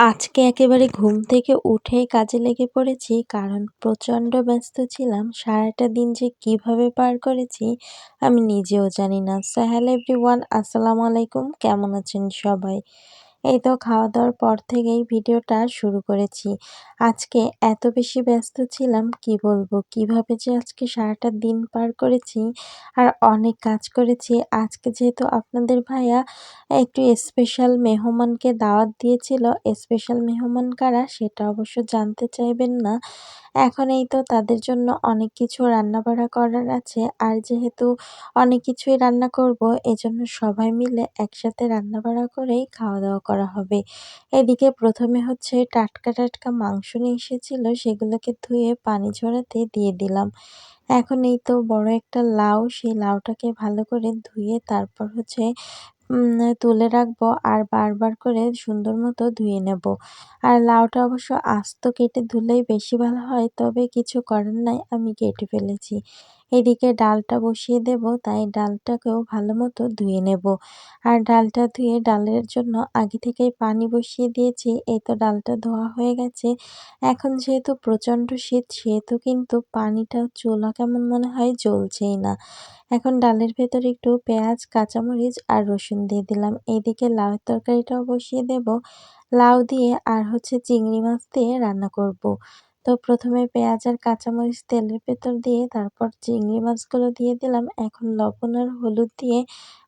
আজকে একেবারে ঘুম থেকে উঠে কাজে লেগে পড়েছি, কারণ প্রচণ্ড ব্যস্ত ছিলাম। সারাটা দিন যে কীভাবে পার করেছি, আমি নিজেও জানি না। সো হ্যালো এভরিওয়ান, আসসালামু আলাইকুম। কেমন আছেন সবাই? এই তো খাওয়া দাওয়ার পর থেকেই ভিডিওটা শুরু করেছি। আজকে এত বেশি ব্যস্ত ছিলাম, কি বলব? কীভাবে যে আজকে সারাটা দিন পার করেছি আর অনেক কাজ করেছি। আজকে যেহেতু আপনাদের ভাইয়া একটু স্পেশাল মেহমানকে দাওয়াত দিয়েছিল স্পেশাল মেহমান কারা সেটা অবশ্য জানতে চাইবেন না। এখন এই তো তাদের জন্য অনেক কিছু রান্নাবাড়া করার আছে। আর যেহেতু অনেক কিছুই রান্না করব, এজন্য সবাই মিলে একসাথে রান্নাবাড়া করেই খাওয়া দাওয়া করা হবে। এদিকে প্রথমে হচ্ছে টাটকা টাটকা মাংস নিয়ে এসেছিল, সেগুলোকে ধুয়ে পানি ঝরাতে দিয়ে দিলাম। এখন এই তো বড় একটা লাউ, সেই লাউটাকে ভালো করে ধুয়ে তারপর হচ্ছে তুলে রাখব আর বারবার করে সুন্দর মতো ধুয়ে নেব। আর লাউটা অবশ্য আস্ত কেটে ধুলেই বেশি ভালো হয়, তবে কিছু করার নাই, আমি কেটে ফেলেছি। এদিকে ডালটা বসিয়ে দেব, তাই ডালটাকেও ভালো মতো ধুয়ে নেব। আর ডালটা ধুয়ে ডালের জন্য আগে থেকেই পানি বসিয়ে দিয়েছি, এই তো ডালটা ধোয়া হয়ে গেছে। এখন যেহেতু প্রচণ্ড শীত, সেহেতু কিন্তু পানিটা চুলা কেমন মনে হয় জ্বলছেই না। এখন ডালের ভেতরে একটু পেঁয়াজ, কাঁচামরিচ আর রসুন দিয়ে দিলাম। এইদিকে লাউয়ের তরকারিটাও বসিয়ে দেব। লাউ দিয়ে আর হচ্ছে চিংড়ি মাছ দিয়ে রান্না করব। তো প্রথমে পেঁয়াজ আর কাঁচামরিচ তেলের ভেতর দিয়ে, তারপর চিংড়ি মাছগুলো দিয়ে দিলাম। এখন লবণ আর হলুদ দিয়ে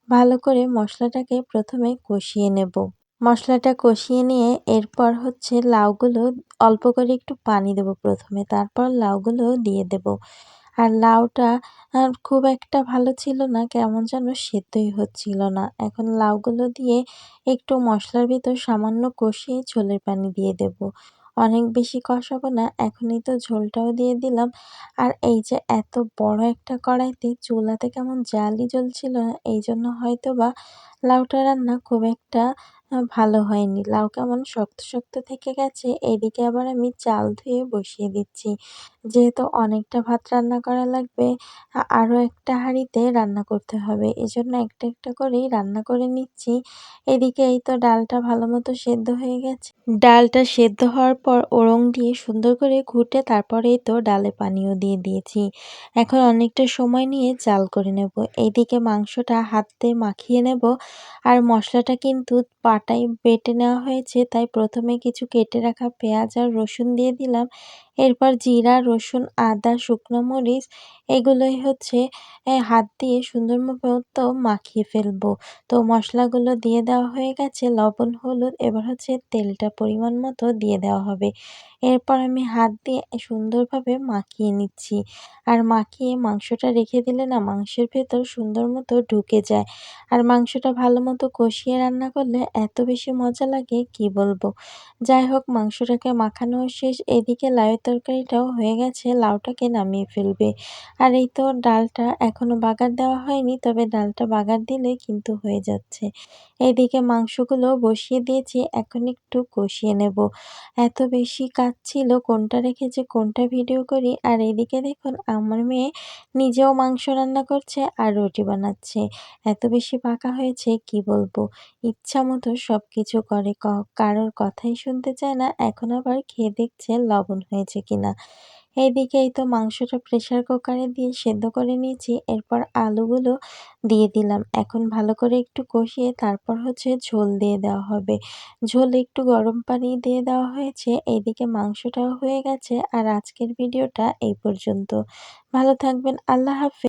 ভালো করে মশলাটাকে প্রথমে কষিয়ে নেব। মশলাটা কষিয়ে নিয়ে এরপর হচ্ছে লাউগুলো অল্প করে একটু পানি দেব প্রথমে, তারপর লাউগুলো দিয়ে দেব। আর লাউটা খুব একটা ভালো ছিল না, কেমন যেন সেদ্ধই হচ্ছিল না। এখন লাউগুলো দিয়ে একটু মশলার ভিতর সামান্য কষিয়ে ঝোলের পানি দিয়ে দেব। অনেক বেশি কষাবো না, এখনই তো ঝোলটাও দিয়ে দিলাম। আর এই যে এত বড় একটা কড়াইতে চুলাতে কেমন জালি জ্বলছিল এই জন্য হয়তো বা লাউটা রান্না খুব একটা ভালো হয়নি। লাউ কেমন শক্ত শক্ত থেকে গেছে, এদিকে আবার আমি চাল ধুয়ে বসিয়ে দিচ্ছি। যেহেতু অনেকটা ভাত রান্না করা লাগবে, আরও একটা হাঁড়িতে রান্না করতে হবে। এজন্য একটা একটা করেই রান্না করে নিচ্ছি। এদিকে এই তো ডালটা ভালো মতো সেদ্ধ হয়ে গেছে। ডালটা সেদ্ধ হওয়ার পর ওরং দিয়ে সুন্দর করে ঘুটে তারপরেই তো ডালে পানিও দিয়ে দিয়েছি। এখন অনেকটা সময় নিয়ে জাল করে নেব। এইদিকে মাংসটা হাতে মাখিয়ে নেব। আর মশলাটা কিন্তু পাটায় বেটে নেওয়া হয়েছে, তাই প্রথমে কিছু কেটে রাখা পেঁয়াজ আর রসুন দিয়ে দিলাম। এরপর জিরা, রসুন, আদা, শুকনো মরিচ, এগুলোই হচ্ছে হাত দিয়ে সুন্দর মতো মাখিয়ে ফেলব। তো মশলাগুলো দিয়ে দেওয়া হয়ে গেছে, লবণ, হলুদ, এবার হচ্ছে তেলটা পরিমাণ মতো দিয়ে দেওয়া হবে। এরপর আমি হাত দিয়ে সুন্দরভাবে মাখিয়ে নিচ্ছি। আর মাখিয়ে মাংসটা রেখে দিলে না, মাংসের ভেতর সুন্দর মতো ঢুকে যায়। আর মাংসটা ভালো মতো কষিয়ে রান্না করলে এত বেশি মজা লাগে, কি বলব? যাই হোক, মাংসটাকে মাখানো শেষ, এদিকে লাউয়ের তরকারিটাও হয়ে গেছে, লাউটাকে নামিয়ে ফেলবে। আর এই তো ডালটা এখনও বাগার দেওয়া হয়নি, তবে ডালটা বাগার দিলে কিন্তু হয়ে যাচ্ছে। এদিকে মাংসগুলো বসিয়ে দিয়েছি, এখন একটু কষিয়ে নেব। এত বেশি কাজ ছিল কোনটা রেখে যে কোনটা ভিডিও করি? আর এদিকে দেখুন, আমার মেয়ে নিজেও মাংস রান্না করছে আর রুটি বানাচ্ছে। এত বেশি পাকা হয়েছে, কি বলব? ইচ্ছা মতো সব কিছু করে কারোর কথাই শুনতে চায় না, এখন আবার খেয়ে দেখছে, লবণ হয়েছে কিনা। এইদিকে এই তো মাংসটা প্রেশার কুকারে দিয়ে সেদ্ধ করে নিয়েছি, এরপর আলুগুলো দিয়ে দিলাম। এখন ভালো করে একটু কষিয়ে তারপর হচ্ছে ঝোল দিয়ে দেওয়া হবে। ঝোল একটু গরম পানি দিয়ে দেওয়া হয়েছে এইদিকে মাংসটাও হয়ে গেছে, আর আজকের ভিডিওটা এই পর্যন্ত। ভালো থাকবেন, আল্লাহ হাফেজ।